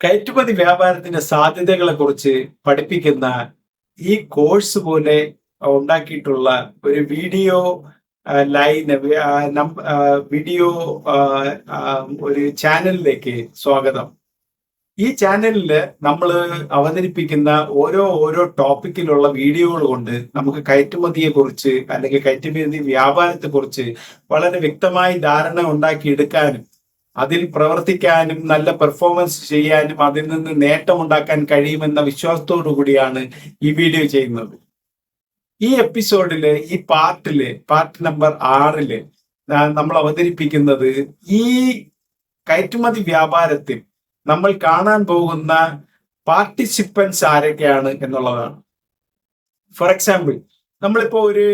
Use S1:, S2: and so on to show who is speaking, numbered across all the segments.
S1: കയറ്റുമതി വ്യാപാരത്തിന്റെ സാധ്യതകളെ കുറിച്ച് പഠിപ്പിക്കുന്ന ഈ കോഴ്സ് പോലെ ഉണ്ടാക്കിയിട്ടുള്ള ഒരു വീഡിയോ ലൈൻ വീഡിയോ ഒരു ചാനലിലേക്ക് സ്വാഗതം. ഈ ചാനലിൽ നമ്മൾ അവതരിപ്പിക്കുന്ന ഓരോ ഓരോ ടോപ്പിക്കിലുള്ള വീഡിയോകൾ കൊണ്ട് നമുക്ക് കയറ്റുമതിയെ കുറിച്ച് അല്ലെങ്കിൽ കയറ്റുമതി വ്യാപാരത്തെ കുറിച്ച് വളരെ വ്യക്തമായി ധാരണ ഉണ്ടാക്കിയെടുക്കാനും അതിൽ പ്രവർത്തിക്കാനും നല്ല പെർഫോമൻസ് ചെയ്യാനും അതിൽ നിന്ന് നേട്ടമുണ്ടാക്കാൻ കഴിയുമെന്ന വിശ്വാസത്തോടു കൂടിയാണ് ഈ വീഡിയോ ചെയ്യുന്നത്. ഈ എപ്പിസോഡിൽ ഈ പാർട്ടിൽ പാർട്ട് നമ്പർ ആറിൽ നമ്മൾ അവതരിപ്പിക്കുന്നത് ഈ കയറ്റുമതി വ്യാപാരത്തിൽ നമ്മൾ കാണാൻ പോകുന്ന പാർട്ടിസിപ്പൻസ് ആരൊക്കെയാണ് എന്നുള്ളതാണ്. ഫോർ എക്സാമ്പിൾ നമ്മളിപ്പോ ഒരു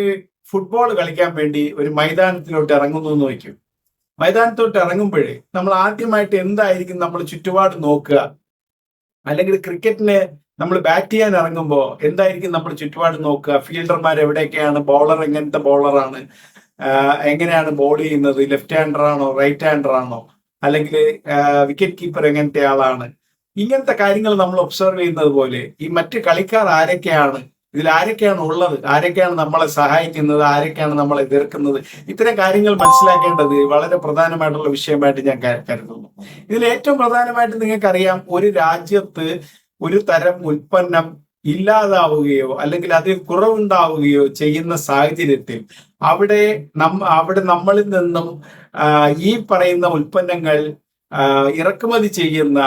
S1: ഫുട്ബോൾ കളിക്കാൻ വേണ്ടി ഒരു മൈതാനത്തിലോട്ട് ഇറങ്ങുന്നു എന്ന് വയ്ക്കും. മൈതാനത്തോട്ട് ഇറങ്ങുമ്പോഴേ നമ്മൾ ആദ്യമായിട്ട് എന്തായിരിക്കും നമ്മൾ ചുറ്റുപാട് നോക്കുക? അല്ലെങ്കിൽ ക്രിക്കറ്റിന് നമ്മൾ ബാറ്റ് ചെയ്യാൻ ഇറങ്ങുമ്പോൾ എന്തായിരിക്കും നമ്മൾ ചുറ്റുപാട് നോക്കുക? ഫീൽഡർമാർ എവിടെയൊക്കെയാണ്? ബോളർ എങ്ങനത്തെ ബോളറാണ് എങ്ങനെയാണ് ബോൾ ചെയ്യുന്നത്? ലെഫ്റ്റ് ഹാൻഡർ ആണോ? റൈറ്റ് ഹാൻഡർ ആണോ? അല്ലെങ്കിൽ വിക്കറ്റ് കീപ്പർ എങ്ങനത്തെ ആളാണ്? ഇങ്ങനത്തെ കാര്യങ്ങൾ നമ്മൾ ഒബ്സർവ് ചെയ്യുന്നത് പോലെ ഈ മറ്റ് കളിക്കാർ ആരൊക്കെയാണ് ഇതിൽ ആരൊക്കെയാണ് ഉള്ളത്? ആരൊക്കെയാണ് നമ്മളെ സഹായിക്കുന്നത്? ആരൊക്കെയാണ് നമ്മളെ എതിർക്കുന്നത്? ഇത്തരം കാര്യങ്ങൾ മനസ്സിലാക്കേണ്ടത് വളരെ പ്രധാനമായിട്ടുള്ള വിഷയമായിട്ട് ഞാൻ കരുതുന്നു. ഇതിൽ ഏറ്റവും പ്രധാനമായിട്ട് നിങ്ങൾക്കറിയാം ഒരു രാജ്യത്ത് ഒരു തരം ഉൽപ്പന്നം ഇല്ലാതാവുകയോ അല്ലെങ്കിൽ അതിൽ കുറവുണ്ടാവുകയോ ചെയ്യുന്ന സാഹചര്യത്തിൽ അവിടെ നം അവിടെ നമ്മളിൽ നിന്നും ഈ പറയുന്ന ഉൽപ്പന്നങ്ങൾ ഇറക്കുമതി ചെയ്യുന്ന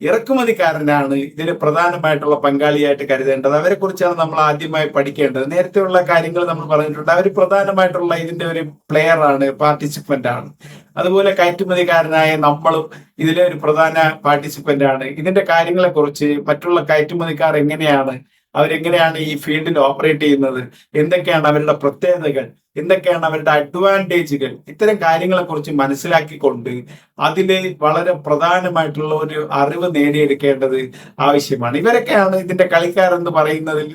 S1: ഇറക്കുമതിക്കാരനാണ് ഇതിന് പ്രധാനമായിട്ടുള്ള പങ്കാളിയായിട്ട് കരുതേണ്ടത്. അവരെ കുറിച്ചാണ് നമ്മൾ ആദ്യമായി പഠിക്കേണ്ടത്. നേരത്തെയുള്ള കാര്യങ്ങൾ നമ്മൾ പറഞ്ഞിട്ടുണ്ട്. അവർ പ്രധാനമായിട്ടുള്ള ഇതിന്റെ ഒരു പ്ലെയർ ആണ് പാർട്ടിസിപ്പന്റ് ആണ്. അതുപോലെ കയറ്റുമതിക്കാരനായ നമ്മളും ഇതിലെ ഒരു പ്രധാന പാർട്ടിസിപ്പന്റ് ആണ്. ഇതിന്റെ കാര്യങ്ങളെ കുറിച്ച് മറ്റുള്ള കയറ്റുമതിക്കാർ എങ്ങനെയാണ് അവരെങ്ങനെയാണ് ഈ ഫീൽഡിൽ ഓപ്പറേറ്റ് ചെയ്യുന്നത്? എന്തൊക്കെയാണ് അവരുടെ പ്രത്യേകതകൾ? എന്തൊക്കെയാണ് അവരുടെ അഡ്വാന്റേജുകൾ ഇത്തരം കാര്യങ്ങളെ കുറിച്ച് മനസ്സിലാക്കിക്കൊണ്ട് അതിൽ വളരെ പ്രധാനമായിട്ടുള്ള ഒരു അറിവ് നേടിയെടുക്കേണ്ടത് ആവശ്യമാണ്. ഇവരൊക്കെയാണ് ഇതിന്റെ കളിക്കാർ എന്ന് പറയുന്നതിൽ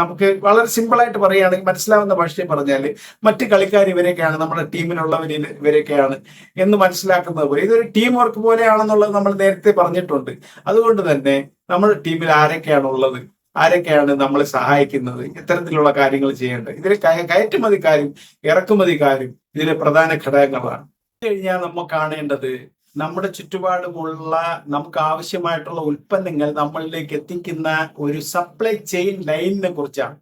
S1: നമുക്ക് വളരെ സിമ്പിൾ ആയിട്ട് പറയുകയാണെങ്കിൽ മനസ്സിലാവുന്ന ഭാഷയിൽ പറഞ്ഞാൽ മറ്റ് കളിക്കാർ ഇവരൊക്കെയാണ് നമ്മുടെ ടീമിലുള്ളവർ ഇവരൊക്കെയാണ് എന്ന് മനസ്സിലാക്കുന്നത് പോലെ. ഇതൊരു ടീം വർക്ക് പോലെയാണെന്നുള്ളത് നമ്മൾ നേരത്തെ പറഞ്ഞിട്ടുണ്ട്. അതുകൊണ്ട് തന്നെ നമ്മുടെ ടീമിൽ ആരൊക്കെയാണ് ഉള്ളത് ആരൊക്കെയാണ് നമ്മളെ സഹായിക്കുന്നത്? ഇത്തരത്തിലുള്ള കാര്യങ്ങൾ ചെയ്യേണ്ടത്. കയ- കയറ്റുമതിക്കാരും ഇറക്കുമതിക്കാരും ഇതിലെ പ്രധാന ഘടകങ്ങളാണ്. കഴിഞ്ഞാൽ നമ്മൾ കാണേണ്ടത് നമ്മുടെ ചുറ്റുപാടുമുള്ള നമുക്ക് ആവശ്യമായിട്ടുള്ള ഉൽപ്പന്നങ്ങൾ നമ്മളിലേക്ക് എത്തിക്കുന്ന ഒരു സപ്ലൈ ചെയിൻ ലൈനിനെ കുറിച്ചാണ്.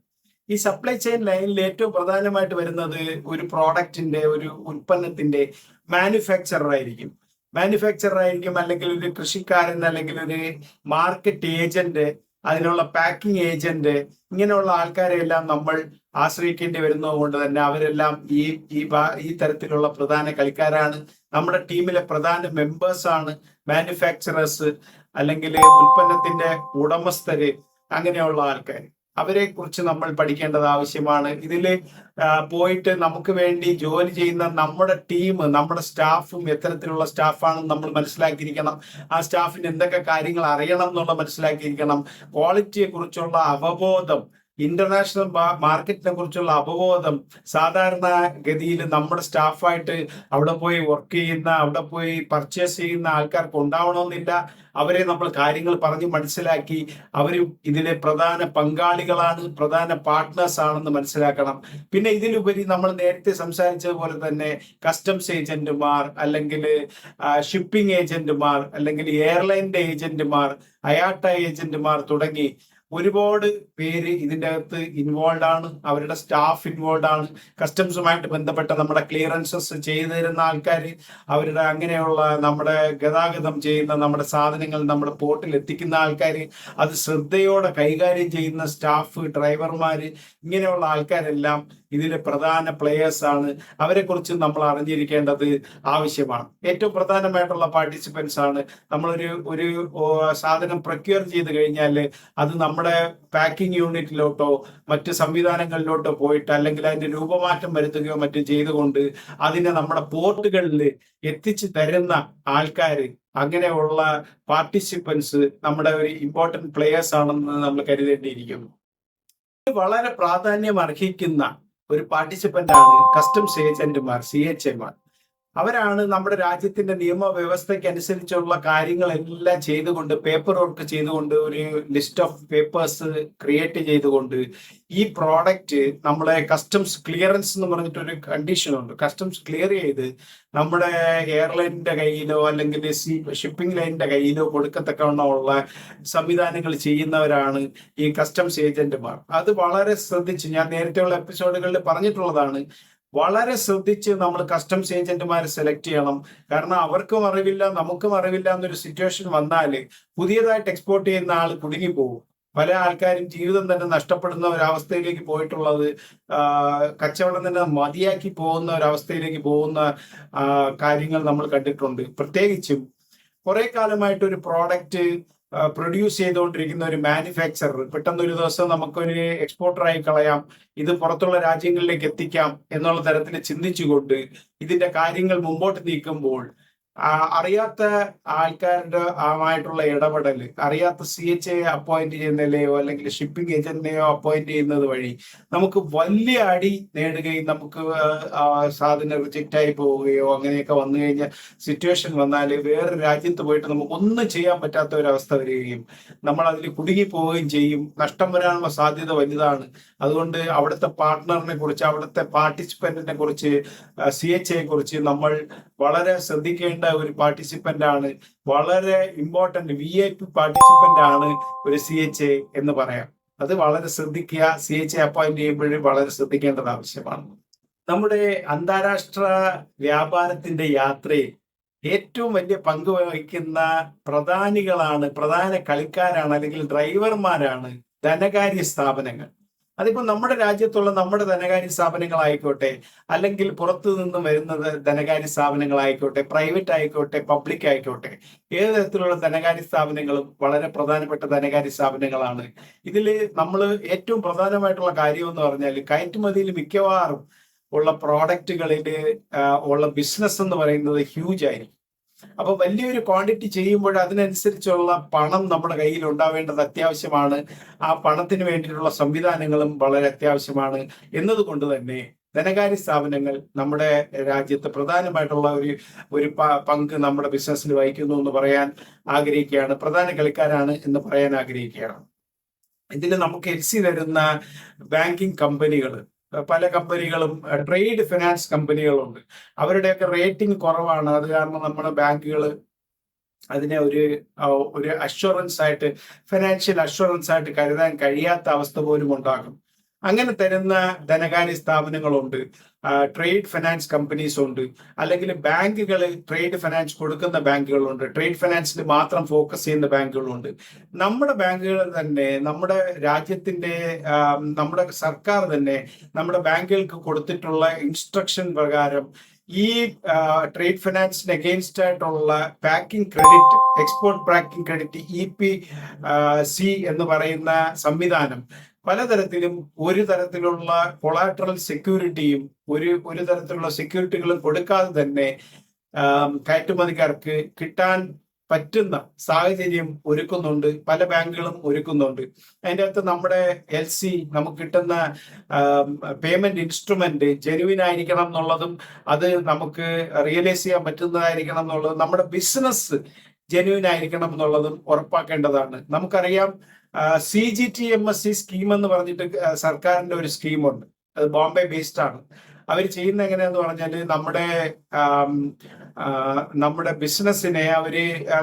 S1: ഈ സപ്ലൈ ചെയിൻ ലൈനിൽ ഏറ്റവും പ്രധാനമായിട്ട് വരുന്നത് ഒരു പ്രോഡക്റ്റിന്റെ ഒരു ഉൽപ്പന്നത്തിന്റെ മാനുഫാക്ചറർ ആയിരിക്കും. മാനുഫാക്ചറർ ആയിരിക്കും അല്ലെങ്കിൽ ഒരു കൃഷിക്കാരൻ അല്ലെങ്കിൽ ഒരു മാർക്കറ്റ് ഏജന്റ് അതിനുള്ള പാക്കിംഗ് ഏജന്റ് ഇങ്ങനെയുള്ള ആൾക്കാരെ എല്ലാം നമ്മൾ ആശ്രയിക്കേണ്ടി വരുന്നത് കൊണ്ട് തന്നെ അവരെല്ലാം ഈ ഈ ഈ തരത്തിലുള്ള പ്രധാന കളിക്കാരാണ്. നമ്മുടെ ടീമിലെ പ്രധാന മെമ്പേഴ്സ് ആണ് മാനുഫാക്ചറേഴ്സ് അല്ലെങ്കിൽ ഉൽപ്പന്നത്തിന്റെ ഉടമസ്ഥര് അങ്ങനെയുള്ള ആൾക്കാർ അവരെ കുറിച്ച് നമ്മൾ പഠിക്കേണ്ടത് ആവശ്യമാണ്. ഇതിൽ പോയിട്ട് നമുക്ക് വേണ്ടി ജോലി ചെയ്യുന്ന നമ്മുടെ ടീം നമ്മുടെ സ്റ്റാഫും എത്തരത്തിലുള്ള സ്റ്റാഫാണെന്ന് നമ്മൾ മനസ്സിലാക്കിയിരിക്കണം. ആ സ്റ്റാഫിന് എന്തൊക്കെ കാര്യങ്ങൾ അറിയണം എന്നുള്ള മനസ്സിലാക്കിയിരിക്കണം. ക്വാളിറ്റിയെ കുറിച്ചുള്ള അവബോധം ഇന്റർനാഷണൽ മാർക്കറ്റിനെ കുറിച്ചുള്ള അവബോധം സാധാരണ ഗതിയിൽ നമ്മുടെ സ്റ്റാഫായിട്ട് അവിടെ പോയി വർക്ക് ചെയ്യുന്ന അവിടെ പോയി പർച്ചേസ് ചെയ്യുന്ന ആൾക്കാർക്ക് ഉണ്ടാവണമെന്നില്ല. അവരെ നമ്മൾ കാര്യങ്ങൾ പറഞ്ഞ് മനസ്സിലാക്കി അവർ ഇതിലെ പ്രധാന പങ്കാളികളാണ് പ്രധാന പാർട്ട്നേഴ്സ് ആണെന്ന് മനസ്സിലാക്കണം. പിന്നെ ഇതിലുപരി നമ്മൾ നേരത്തെ സംസാരിച്ചതുപോലെ തന്നെ കസ്റ്റംസ് ഏജന്റുമാർ അല്ലെങ്കിൽ ഷിപ്പിംഗ് ഏജന്റുമാർ അല്ലെങ്കിൽ എയർലൈന്റെ ഏജന്റുമാർ അയാട്ട ഏജന്റുമാർ തുടങ്ങി ഒരുപാട് പേര് ഇതിന്റെ അകത്ത് ഇൻവോൾവ് ആണ്. അവരുടെ സ്റ്റാഫ് ഇൻവോൾവ് ആണ്. കസ്റ്റംസുമായിട്ട് ബന്ധപ്പെട്ട നമ്മുടെ ക്ലിയറൻസസ് ചെയ്തു തരുന്ന ആൾക്കാർ അവരുടെ അങ്ങനെയുള്ള നമ്മുടെ ഗതാഗതം ചെയ്യുന്ന നമ്മുടെ സാധനങ്ങൾ നമ്മുടെ പോർട്ടിൽ എത്തിക്കുന്ന ആൾക്കാർ അത് ശ്രദ്ധയോടെ കൈകാര്യം ചെയ്യുന്ന സ്റ്റാഫ് ഡ്രൈവർമാർ ഇങ്ങനെയുള്ള ആൾക്കാരെല്ലാം ഇതിലെ പ്രധാന പ്ലേയേഴ്സ് ആണ്. അവരെ കുറിച്ച് നമ്മൾ അറിഞ്ഞിരിക്കേണ്ടത് ആവശ്യമാണ്. ഏറ്റവും പ്രധാനമായിട്ടുള്ള പാർട്ടിസിപ്പൻസ് ആണ്. നമ്മളൊരു ഒരു സാധനം പ്രൊക്യൂർ ചെയ്ത് കഴിഞ്ഞാൽ അത് നമ്മുടെ പാക്കിംഗ് യൂണിറ്റിലോട്ടോ മറ്റ് സംവിധാനങ്ങളിലോട്ടോ പോയിട്ട് അല്ലെങ്കിൽ അതിന്റെ രൂപമാറ്റം വരുത്തുകയോ മറ്റും ചെയ്തുകൊണ്ട് അതിനെ നമ്മുടെ പോർട്ടുകളിൽ എത്തിച്ചു തരുന്ന ആൾക്കാർ അങ്ങനെയുള്ള പാർട്ടിസിപ്പൻസ് നമ്മുടെ ഒരു ഇമ്പോർട്ടന്റ് പ്ലേയേഴ്സ് ആണെന്ന് നമ്മൾ കരുതേണ്ടിയിരിക്കുന്നു. വളരെ പ്രാധാന്യം അർഹിക്കുന്ന ഒരു പാർട്ടിസിപ്പന്റ് ആണ് കസ്റ്റംസ് ഏജന്റുമാർ സി എച്ച് എമാർ അവരാണ് നമ്മുടെ രാജ്യത്തിന്റെ നിയമവ്യവസ്ഥയ്ക്ക് അനുസരിച്ചുള്ള കാര്യങ്ങളെല്ലാം ചെയ്തുകൊണ്ട് പേപ്പർ വർക്ക് ചെയ്തുകൊണ്ട് ഒരു ലിസ്റ്റ് ഓഫ് പേപ്പേഴ്സ് ക്രിയേറ്റ് ചെയ്തുകൊണ്ട് ഈ പ്രോഡക്റ്റ് നമ്മുടെ കസ്റ്റംസ് ക്ലിയറൻസ് എന്ന് പറഞ്ഞിട്ടൊരു കണ്ടീഷൻ ഉണ്ട്. കസ്റ്റംസ് ക്ലിയർ ചെയ്ത് നമ്മുടെ എയർലൈനിന്റെ കയ്യിലോ അല്ലെങ്കിൽ ഷിപ്പിംഗ് ലൈനിന്റെ കയ്യിലോ കൊടുക്കത്തക്കവണ്ണമുള്ള സംവിധാനങ്ങൾ ചെയ്യുന്നവരാണ് ഈ കസ്റ്റംസ് ഏജന്റുമാർ അത് വളരെ ശ്രദ്ധിച്ച് ഞാൻ നേരത്തെയുള്ള എപ്പിസോഡുകളിൽ പറഞ്ഞിട്ടുള്ളതാണ്. വളരെ ശ്രദ്ധിച്ച് നമ്മൾ കസ്റ്റംസ് ഏജന്റുമാരെ സെലക്ട് ചെയ്യണം. കാരണം അവർക്കും അറിവില്ല നമുക്കും അറിവില്ല എന്നൊരു സിറ്റുവേഷൻ വന്നാൽ പുതിയതായിട്ട് എക്സ്പോർട്ട് ചെയ്യുന്ന ആൾ കുടുങ്ങി പോകും പല ആൾക്കാരും ജീവിതം തന്നെ നഷ്ടപ്പെടുന്ന ഒരവസ്ഥയിലേക്ക് പോയിട്ടുള്ളത് കച്ചവടം തന്നെ മതിയാക്കി പോകുന്ന ഒരവസ്ഥയിലേക്ക് പോകുന്ന കാര്യങ്ങൾ നമ്മൾ കണ്ടിട്ടുണ്ട്. പ്രത്യേകിച്ചും കുറെ കാലമായിട്ട് ഒരു പ്രോഡക്റ്റ് പ്രൊഡ്യൂസ് ചെയ്തുകൊണ്ടിരിക്കുന്ന ഒരു മാനുഫാക്ചറർ പെട്ടെന്ന് ഒരു ദിവസം നമുക്കൊരു എക്സ്പോർട്ടറായി കളയാം. ഇത് പുറത്തുള്ള രാജ്യങ്ങളിലേക്ക് എത്തിക്കാം എന്നുള്ള തരത്തിൽ ചിന്തിച്ചുകൊണ്ട് ഇതിന്റെ കാര്യങ്ങൾ മുമ്പോട്ട് നീക്കുമ്പോൾ അറിയാത്ത ആൾക്കാരുടെ ആയിട്ടുള്ള ഇടപെടൽ അറിയാത്ത സി എച്ച് എ അപ്പോയിന്റ് ചെയ്യുന്നതിലെയോ അല്ലെങ്കിൽ ഷിപ്പിംഗ് ഏജന്റിനെയോ അപ്പോയിന്റ് ചെയ്യുന്നത് വഴി നമുക്ക് വലിയ അടി നേടുകയും നമുക്ക് സാധനം റിജക്റ്റ് ആയി പോവുകയോ അങ്ങനെയൊക്കെ വന്നു കഴിഞ്ഞ സിറ്റുവേഷൻ വന്നാൽ വേറെ രാജ്യത്ത് പോയിട്ട് നമുക്ക് ഒന്നും ചെയ്യാൻ പറ്റാത്ത ഒരു അവസ്ഥ വരികയും നമ്മൾ അതിൽ കുടുങ്ങി പോവുകയും ചെയ്യും. നഷ്ടം വരാനുള്ള സാധ്യത വലുതാണ്. അതുകൊണ്ട് അവിടുത്തെ പാർട്ട്ണറിനെ കുറിച്ച് അവിടുത്തെ പാർട്ടിസിപ്പന്റിനെ കുറിച്ച് സി എച്ച് എ കുറിച്ച് നമ്മൾ വളരെ ശ്രദ്ധിക്കേണ്ട ഒരു പാർട്ടിസിപ്പന്റ് ആണ്. വളരെ important V I P participant ആണ് ഒരു സി എച്ച് എ എന്ന് പറയാം. അത് വളരെ ശ്രദ്ധിക്കുക. സി എച്ച് എ അപ്പോയിന്റ് ചെയ്യുമ്പോഴും വളരെ ശ്രദ്ധിക്കേണ്ടത് ആവശ്യമാണ്. നമ്മുടെ അന്താരാഷ്ട്ര വ്യാപാരത്തിന്റെ യാത്രയിൽ ഏറ്റവും വലിയ പങ്ക് വഹിക്കുന്ന പ്രധാനികളാണ് പ്രധാന കളിക്കാരാണ് അല്ലെങ്കിൽ ഡ്രൈവർമാരാണ് ധനകാര്യ സ്ഥാപനങ്ങൾ. അതിപ്പോ നമ്മുടെ രാജ്യത്തുള്ള നമ്മുടെ ധനകാര്യ സ്ഥാപനങ്ങളായിക്കോട്ടെ അല്ലെങ്കിൽ പുറത്തു നിന്നും വരുന്നത് ധനകാര്യ സ്ഥാപനങ്ങളായിക്കോട്ടെ പ്രൈവറ്റ് ആയിക്കോട്ടെ പബ്ലിക് ആയിക്കോട്ടെ ഏത് തരത്തിലുള്ള ധനകാര്യ സ്ഥാപനങ്ങളും വളരെ പ്രധാനപ്പെട്ട ധനകാര്യ സ്ഥാപനങ്ങളാണ്. ഇതിൽ നമ്മൾ ഏറ്റവും പ്രധാനമായിട്ടുള്ള കാര്യം എന്ന് പറഞ്ഞാൽ കയറ്റുമതിയിൽ മിക്കവാറും ഉള്ള പ്രോഡക്റ്റുകളിൽ ഉള്ള ബിസിനസ് എന്ന് പറയുന്നത് ഹ്യൂജ് ആയിരിക്കും. അപ്പൊ വലിയൊരു ക്വാണ്ടിറ്റി ചെയ്യുമ്പോൾ അതിനനുസരിച്ചുള്ള പണം നമ്മുടെ കയ്യിൽ ഉണ്ടാവേണ്ടത് അത്യാവശ്യമാണ്. ആ പണത്തിന് വേണ്ടിയിട്ടുള്ള സംവിധാനങ്ങളും വളരെ അത്യാവശ്യമാണ്. എന്നതുകൊണ്ട് തന്നെ ധനകാര്യ സ്ഥാപനങ്ങൾ നമ്മുടെ രാജ്യത്ത് പ്രധാനമായിട്ടുള്ള ഒരു ഒരു പങ്ക് നമ്മുടെ ബിസിനസ്സിൽ വഹിക്കുന്നു എന്ന് പറയാൻ ആഗ്രഹിക്കുകയാണ്. പ്രധാന കളിക്കാരാണ് എന്ന് പറയാൻ ആഗ്രഹിക്കുകയാണ്. ഇതിൽ നമുക്ക് എൽ സി തരുന്ന ബാങ്കിങ് കമ്പനികൾ പല കമ്പനികളും ട്രേഡ് ഫിനാൻസ് കമ്പനികളുണ്ട്. അവരുടെയൊക്കെ റേറ്റിംഗ് കുറവാണ്. അത് കാരണം നമ്മുടെ ബാങ്കുകൾ അതിനെ ഒരു ഒരു അഷ്വറൻസ് ആയിട്ട് ഫിനാൻഷ്യൽ അഷ്വറൻസ് ആയിട്ട് കരുതാൻ കഴിയാത്ത അവസ്ഥ പോലും ഉണ്ടാകും. അങ്ങനെ തരുന്ന ധനകാര്യ സ്ഥാപനങ്ങളുണ്ട്. ട്രേഡ് ഫിനാൻസ് കമ്പനീസ് ഉണ്ട്. അല്ലെങ്കിൽ ബാങ്കുകൾ ട്രേഡ് ഫിനാൻസ് കൊടുക്കുന്ന ബാങ്കുകളുണ്ട്. ട്രേഡ് ഫിനാൻസിൽ മാത്രം ഫോക്കസ് ചെയ്യുന്ന ബാങ്കുകളുണ്ട്. നമ്മുടെ ബാങ്കുകൾ തന്നെ നമ്മുടെ രാജ്യത്തിന്റെ നമ്മുടെ സർക്കാർ തന്നെ നമ്മുടെ ബാങ്കുകൾക്ക് കൊടുത്തിട്ടുള്ള ഇൻസ്ട്രക്ഷൻ പ്രകാരം ഈ ട്രേഡ് ഫിനാൻസിന് അഗെയിൻസ്റ്റ് ആയിട്ടുള്ള packing credit export packing credit E P C എന്ന് പറയുന്ന സംവിധാനം പലതരത്തിലും ഒരു തരത്തിലുള്ള കൊളാട്രൽ സെക്യൂരിറ്റിയും ഒരു ഒരു തരത്തിലുള്ള സെക്യൂരിറ്റികളും കൊടുക്കാതെ തന്നെ കയറ്റുമതിക്കാർക്ക് കിട്ടാൻ പറ്റുന്ന സാഹചര്യം ഒരുക്കുന്നുണ്ട്. പല ബാങ്കുകളും ഒരുക്കുന്നുണ്ട്. അതിന്റെ അകത്ത് നമ്മുടെ എൽ സി നമുക്ക് കിട്ടുന്ന പേയ്മെന്റ് ഇൻസ്ട്രുമെന്റ് ജെനുവിൻ ആയിരിക്കണം എന്നുള്ളതും അത് നമുക്ക് റിയലൈസ് ചെയ്യാൻ പറ്റുന്നതായിരിക്കണം എന്നുള്ളതും നമ്മുടെ ബിസിനസ് ജെനുവിൻ ആയിരിക്കണം എന്നുള്ളതും ഉറപ്പാക്കേണ്ടതാണ്. നമുക്കറിയാം C G T M S C scheme എന്ന് പറഞ്ഞിട്ട് സർക്കാരിന്റെ ഒരു സ്കീമുണ്ട് അത് ബോംബെ ബേസ്ഡ് ആണ്. അവർ ചെയ്യുന്ന എങ്ങനെയാന്ന് പറഞ്ഞാൽ നമ്മുടെ നമ്മുടെ ബിസിനസ്സിനെ അവർ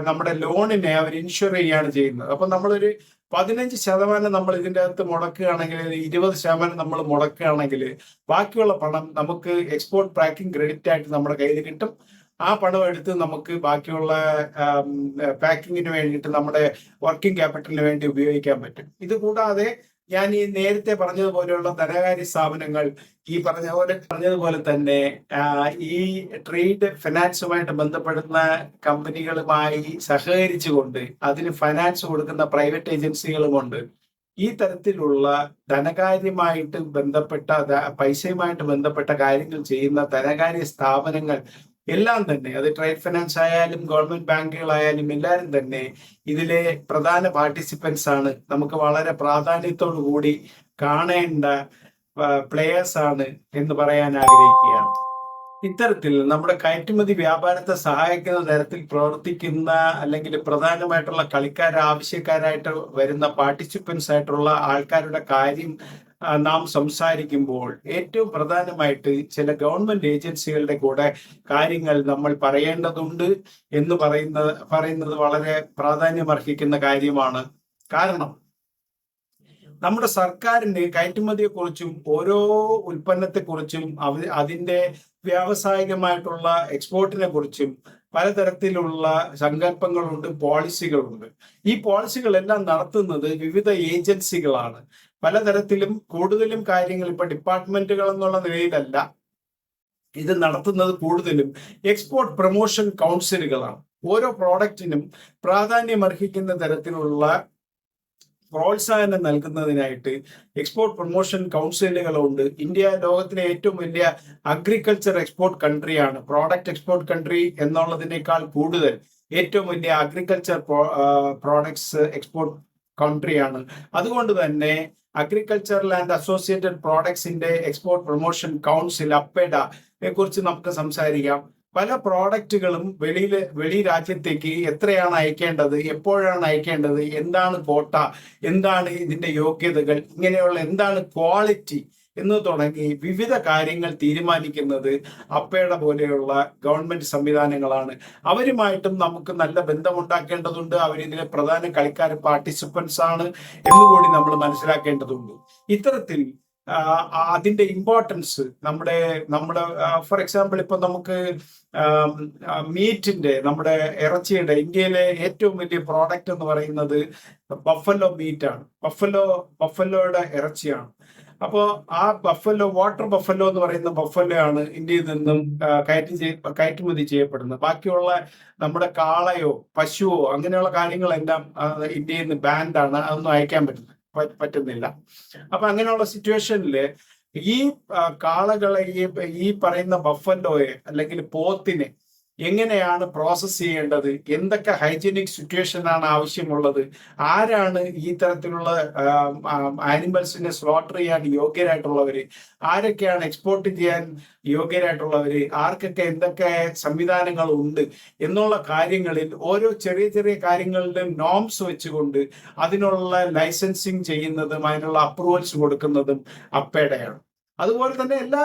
S1: നമ്മുടെ ലോണിനെ അവർ ഇൻഷുർ ചെയ്യാണ് ചെയ്യുന്നത്. അപ്പൊ നമ്മളൊരു പതിനഞ്ച് ശതമാനം നമ്മൾ ഇതിന്റെ അകത്ത് മുടക്കുകയാണെങ്കിൽ ഇരുപത് ശതമാനം നമ്മൾ മുടക്കുകയാണെങ്കിൽ ബാക്കിയുള്ള പണം നമുക്ക് എക്സ്പോർട്ട് പാക്കിംഗ് ക്രെഡിറ്റ് ആയിട്ട് നമ്മുടെ കയ്യിൽ കിട്ടും. ആ പണം എടുത്ത് നമുക്ക് ബാക്കിയുള്ള പാക്കിങ്ങിന് വേണ്ടിയിട്ട് നമ്മുടെ വർക്കിംഗ് ക്യാപിറ്റലിന് വേണ്ടി ഉപയോഗിക്കാൻ പറ്റും. ഇത് കൂടാതെ ഞാൻ ഈ നേരത്തെ പറഞ്ഞതുപോലെയുള്ള ധനകാര്യ സ്ഥാപനങ്ങൾ ഈ പറഞ്ഞ പോലെ പറഞ്ഞതുപോലെ തന്നെ ഈ ട്രേഡ് ഫിനാൻസുമായിട്ട് ബന്ധപ്പെടുന്ന കമ്പനികളുമായി സഹകരിച്ചുകൊണ്ട് അതിന് ഫൈനാൻസ് കൊടുക്കുന്ന പ്രൈവറ്റ് ഏജൻസികളുമുണ്ട് ഈ തരത്തിലുള്ള ധനകാര്യമായിട്ട് ബന്ധപ്പെട്ട പൈസയുമായിട്ട് ബന്ധപ്പെട്ട കാര്യങ്ങൾ ചെയ്യുന്ന ധനകാര്യ സ്ഥാപനങ്ങൾ എല്ലാം തന്നെ അത് ട്രേഡ് ഫിനാൻസ് ആയാലും ഗവൺമെന്റ് ബാങ്കുകളായാലും എല്ലാവരും തന്നെ ഇതിലെ പ്രധാന പാർട്ടിസിപ്പൻസ് ആണ്. നമുക്ക് വളരെ പ്രാധാന്യത്തോടു കൂടി കാണേണ്ട പ്ലേയേഴ്സ് ആണ് എന്ന് പറയാൻ ആഗ്രഹിക്കുകയാണ്. ഇത്തരത്തിൽ നമ്മുടെ കയറ്റുമതി വ്യാപാരത്തെ സഹായിക്കുന്ന തരത്തിൽ പ്രവർത്തിക്കുന്ന അല്ലെങ്കിൽ പ്രധാനമായിട്ടുള്ള കളിക്കാർ ആവശ്യക്കാരായിട്ട് വരുന്ന പാർട്ടിസിപ്പൻസ് ആയിട്ടുള്ള ആൾക്കാരുടെ കാര്യം നാം സംസാരിക്കുമ്പോൾ ഏറ്റവും പ്രധാനമായിട്ട് ചില ഗവൺമെന്റ് ഏജൻസികളുടെ കൂടെ കാര്യങ്ങൾ നമ്മൾ പറയേണ്ടതുണ്ട് എന്ന് പറയുന്ന പറയുന്നത് വളരെ പ്രാധാന്യമർഹിക്കുന്ന കാര്യമാണ്. കാരണം നമ്മുടെ സർക്കാരിന് കയറ്റുമതിയെക്കുറിച്ചും ഓരോ ഉൽപ്പന്നത്തെക്കുറിച്ചും അവ അതിന്റെ വ്യാവസായികമായിട്ടുള്ള എക്സ്പോർട്ടിനെ കുറിച്ചും പലതരത്തിലുള്ള സങ്കല്പങ്ങളുണ്ട് പോളിസികളുണ്ട് ഈ പോളിസികളെല്ലാം നടത്തുന്നത് വിവിധ ഏജൻസികളാണ് പലതരത്തിലും കൂടുതലും കാര്യങ്ങൾ ഇപ്പൊ ഡിപ്പാർട്ട്മെന്റുകൾ എന്നുള്ള നിലയിലല്ല. ഇത് നടത്തുന്നത് കൂടുതലും എക്സ്പോർട്ട് പ്രൊമോഷൻ കൗൺസിലുകളാണ് ഓരോ പ്രോഡക്റ്റിനും പ്രാധാന്യം അർഹിക്കുന്ന തരത്തിലുള്ള പ്രോത്സാഹനം നൽകുന്നതിനായിട്ട് എക്സ്പോർട്ട് പ്രൊമോഷൻ കൗൺസിലുകളുണ്ട് ഇന്ത്യ ലോകത്തിലെ ഏറ്റവും വലിയ അഗ്രികൾച്ചർ എക്സ്പോർട്ട് കൺട്രിയാണ് പ്രോഡക്റ്റ് എക്സ്പോർട്ട് കൺട്രി എന്നുള്ളതിനേക്കാൾ കൂടുതൽ ഏറ്റവും വലിയ അഗ്രികൾച്ചർ പ്രോഡക്ട്സ് എക്സ്പോർട്ട് കൺട്രിയാണ് അതുകൊണ്ട് തന്നെ അഗ്രികൾച്ചറൽ ആൻഡ് അസോസിയേറ്റഡ് പ്രോഡക്ട്സിന്റെ എക്സ്പോർട്ട് പ്രൊമോഷൻ കൗൺസിൽ അപ്പേഡയെ കുറിച്ച് നമുക്ക് സംസാരിക്കാം. പല പ്രോഡക്റ്റുകളും വെളിയിൽ വെളി രാജ്യത്തേക്ക് എത്രയാണ് അയക്കേണ്ടത് എപ്പോഴാണ് അയക്കേണ്ടത് എന്താണ് കോട്ട എന്താണ് ഇതിന്റെ യോഗ്യതകൾ ഇങ്ങനെയുള്ള എന്താണ് ക്വാളിറ്റി എന്ന് തുടങ്ങി വിവിധ കാര്യങ്ങൾ തീരുമാനിക്കുന്നത് അപ്പയുടെ പോലെയുള്ള ഗവൺമെന്റ് സംവിധാനങ്ങളാണ്. അവരുമായിട്ടും നമുക്ക് നല്ല ബന്ധമുണ്ടാക്കേണ്ടതുണ്ട്. അവരിതിലെ പ്രധാന കളിക്കാർ പാർട്ടിസിപ്പൻസ് ആണ് എന്നുകൂടി നമ്മൾ മനസ്സിലാക്കേണ്ടതുണ്ട്. ഇത്തരത്തിൽ അതിന്റെ ഇമ്പോർട്ടൻസ് നമ്മുടെ നമ്മുടെ ഫോർ എക്സാമ്പിൾ ഇപ്പൊ നമുക്ക് മീറ്റിന്റെ നമ്മുടെ ഇറച്ചിയുടെ ഇന്ത്യയിലെ ഏറ്റവും വലിയ പ്രോഡക്റ്റ് എന്ന് പറയുന്നത് ബഫലോ മീറ്റാണ്. ആണ് ബഫല്ലോ ബഫല്ലോയുടെ ഇറച്ചിയാണ്. അപ്പോൾ ആ ബഫല്ലോ വാട്ടർ ബഫല്ലോ എന്ന് പറയുന്ന ബഫല്ലോ ആണ് ഇന്ത്യയിൽ നിന്നും കയറ്റി കയറ്റുമതി ചെയ്യപ്പെടുന്നത്. ബാക്കിയുള്ള നമ്മുടെ കാളയോ പശുവോ അങ്ങനെയുള്ള കാര്യങ്ങളെല്ലാം ഇന്ത്യയിൽ നിന്ന് ബാൻഡാണ്. അതൊന്നും അയക്കാൻ പറ്റുന്നത് പറ്റുന്നില്ല. അപ്പൊ അങ്ങനെയുള്ള സിറ്റുവേഷനിൽ ഈ കാളകളെ ഈ ഈ പറയുന്ന ബഫല്ലോയെ അല്ലെങ്കിൽ പോത്തിനെ എങ്ങനെയാണ് പ്രോസസ്സ് ചെയ്യേണ്ടത്? എന്തൊക്കെ ഹൈജീനിക് സിറ്റുവേഷൻ ആണ് ആവശ്യമുള്ളത്? ആരാണ് ഈ തരത്തിലുള്ള ആനിമൽസിനെ സ്ലോട്ടർ ചെയ്യാൻ യോഗ്യരായിട്ടുള്ളവർ ആരൊക്കെയാണ് എക്സ്പോർട്ട് ചെയ്യാൻ യോഗ്യരായിട്ടുള്ളവർ ആർക്കൊക്കെ എന്തൊക്കെ സംവിധാനങ്ങൾ ഉണ്ട്? എന്നുള്ള കാര്യങ്ങളിൽ ഓരോ ചെറിയ ചെറിയ കാര്യങ്ങളിലും നോംസ് വെച്ചുകൊണ്ട് അതിനുള്ള ലൈസൻസിങ് ചെയ്യുന്നതും അതിനുള്ള അപ്രൂവൽസ് കൊടുക്കുന്നതും അപ്പേടയാണ് അതുപോലെ തന്നെ എല്ലാ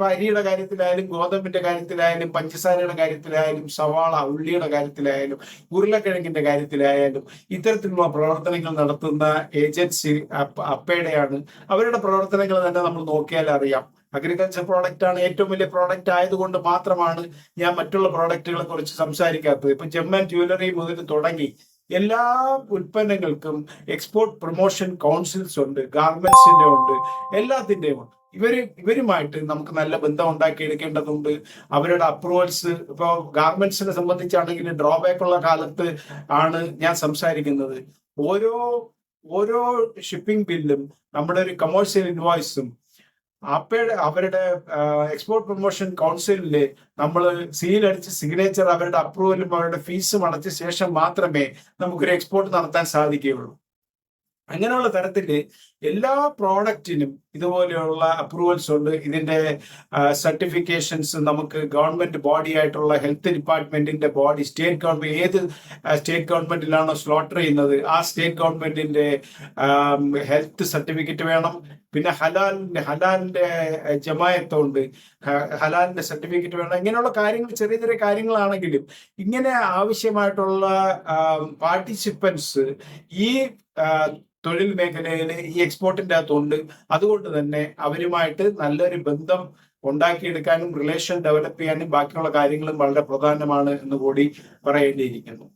S1: ഇപ്പൊ അരിയുടെ കാര്യത്തിലായാലും ഗോതമ്പിന്റെ കാര്യത്തിലായാലും പഞ്ചസാരയുടെ കാര്യത്തിലായാലും സവാള ഉള്ളിയുടെ കാര്യത്തിലായാലും ഉരുളക്കിഴങ്ങിന്റെ കാര്യത്തിലായാലും ഇത്തരത്തിലുള്ള പ്രവർത്തനങ്ങൾ നടത്തുന്ന ഏജൻസി അപ്പ- അപ്പയുടെയാണ്. അവരുടെ പ്രവർത്തനങ്ങൾ തന്നെ നമ്മൾ നോക്കിയാൽ അറിയാം. അഗ്രികൾച്ചർ പ്രോഡക്റ്റ് ആണ് ഏറ്റവും വലിയ പ്രോഡക്റ്റ് ആയതുകൊണ്ട് മാത്രമാണ് ഞാൻ മറ്റുള്ള പ്രോഡക്റ്റുകളെ കുറിച്ച് സംസാരിക്കാത്തത്. ഇപ്പൊ ജമ്മൻ ജ്വല്ലറി മുതൽ തുടങ്ങി എല്ലാ ഉൽപ്പന്നങ്ങൾക്കും എക്സ്പോർട്ട് പ്രൊമോഷൻ കൗൺസിൽസ് ഉണ്ട് ഗാർമെന്റ്സിന്റെ ഉണ്ട് എല്ലാത്തിന്റെയും ഉണ്ട്. ഇവർ ഇവരുമായിട്ട് നമുക്ക് നല്ല ബന്ധം ഉണ്ടാക്കിയെടുക്കേണ്ടതുണ്ട് അവരുടെ അപ്രൂവൽസ് ഇപ്പോ ഗാർമെന്റ്സിനെ സംബന്ധിച്ചാണെങ്കിൽ ഡ്രോബാക്ക് ഉള്ള കാലത്ത് ആണ് ഞാൻ സംസാരിക്കുന്നത്. ഓരോ ഓരോ ഷിപ്പിംഗ് ബില്ലും നമ്മുടെ ഒരു കമേഴ്സ്യൽ ഇൻവോയ്സും അപ്പയുടെ അവരുടെ എക്സ്പോർട്ട് പ്രൊമോഷൻ കൗൺസിലിൽ നമ്മൾ സീൽ അടിച്ച് സിഗ്നേച്ചർ അവരുടെ അപ്രൂവലും അവരുടെ ഫീസും അടച്ച ശേഷം മാത്രമേ നമുക്കൊരു എക്സ്പോർട്ട് നടത്താൻ സാധിക്കുകയുള്ളൂ. അങ്ങനെയുള്ള തരത്തിൽ എല്ലാ പ്രോഡക്റ്റിനും ഇതുപോലെയുള്ള അപ്രൂവൽസ് ഉണ്ട്. ഇതിന്റെ സർട്ടിഫിക്കേഷൻസ് നമുക്ക് ഗവൺമെന്റ് ബോഡി ആയിട്ടുള്ള ഹെൽത്ത് ഡിപ്പാർട്ട്മെന്റിന്റെ ബോഡി സ്റ്റേറ്റ് ഗവൺമെന്റ് ഏത് സ്റ്റേറ്റ് ഗവൺമെന്റിലാണോ സ്ലോട്ടർ ചെയ്യുന്നത് ആ സ്റ്റേറ്റ് ഗവൺമെന്റിന്റെ ഹെൽത്ത് സർട്ടിഫിക്കറ്റ് വേണം. പിന്നെ ഹലാലിന്റെ ഹലാലിന്റെ ജമായത്തുണ്ട് ഹലാലിന്റെ സർട്ടിഫിക്കറ്റ് വേണം. ഇങ്ങനെയുള്ള കാര്യങ്ങൾ ചെറിയ ചെറിയ കാര്യങ്ങളാണെങ്കിലും ഇങ്ങനെ ആവശ്യമായിട്ടുള്ള പാർട്ടിസിപ്പൻസ് ഈ തൊഴിൽ മേഖലയിൽ ഈ എക്സ്പോർട്ടിന്റെ അകത്തുണ്ട്. അതുകൊണ്ട് തന്നെ അവരുമായിട്ട് നല്ലൊരു ബന്ധം ഉണ്ടാക്കിയെടുക്കാനും റിലേഷൻ ഡെവലപ്പ് ചെയ്യാനും ബാക്കിയുള്ള കാര്യങ്ങളും വളരെ പ്രധാനമാണ് എന്ന് കൂടി പറയേണ്ടിയിരിക്കുന്നു.